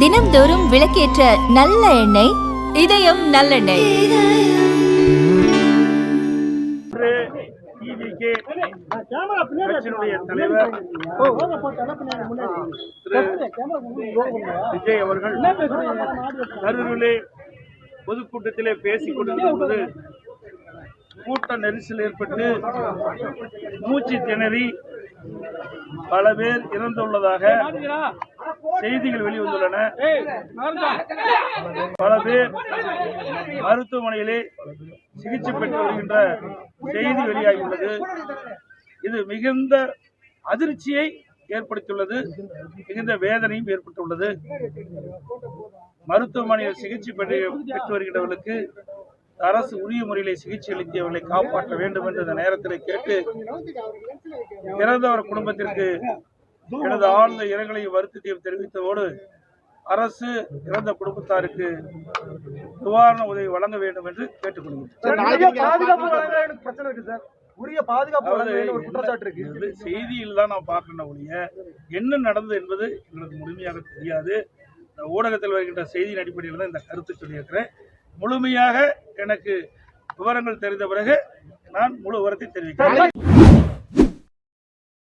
தினம்தோறும் விளக்கேற்ற நல்ல எண்ணெய் இதயம் நல்லெண்ணெய். தலைவர் விஜய் அவர்கள் கரூரிலே பொதுக்கூட்டத்திலே பேசிக் கொண்டிருந்த கூட்ட நெரிசல் ஏற்பட்டு மூச்சு திணறி பல பேர் இறந்துள்ளதாக செய்திகள் வெளிவந்துள்ளன. பல பேர் மருத்துவமனையிலே சிகிச்சை பெற்று வருகின்ற செய்தி வெளியாகியுள்ளது. இது மிகுந்த அதிர்ச்சியை ஏற்படுத்தியுள்ளது. மிகுந்த வேதனையும் ஏற்பட்டுள்ளது. மருத்துவமனையில் சிகிச்சை பெற்று பெற்று வருகின்றவர்களுக்கு அரசு உரிய முறையிலே சிகிச்சை அளித்து அவர்களை காப்பாற்ற வேண்டும் என்று இந்த நேரத்தில் கேட்டு இறந்தவர் குடும்பத்திற்கு எனது ஆழ்ந்த இரங்கலையும் வருத்தத்தையும் தெரிவித்ததோடு அரசு இறந்த குடும்பத்தாருக்கு நிவாரண உதவி வழங்க வேண்டும் என்று கேட்டுக்கொள்கிறேன். உரிய பாதுகாப்பு வழங்க எனக்கு பிரச்சனை இருக்கு சார். உரிய பாதுகாப்பு வழங்க அதாவது வேண்டிய ஒரு குற்றச்சாட்டு இருக்கு. இது செய்தியில் தான் நான் பார்க்கணும் ஒழிய என்ன நடந்தது என்பது எங்களுக்கு முழுமையாக தெரியாது. ஊடகத்தில் வருகின்ற செய்தியின் அடிப்படையில் தான் இந்த கருத்து சொல்லியிருக்கிறேன். முழுமையாக எனக்கு விவரங்கள் தெரிந்த பிறகு நான் முழு விவரத்தை தெரிவிக்கிறேன்.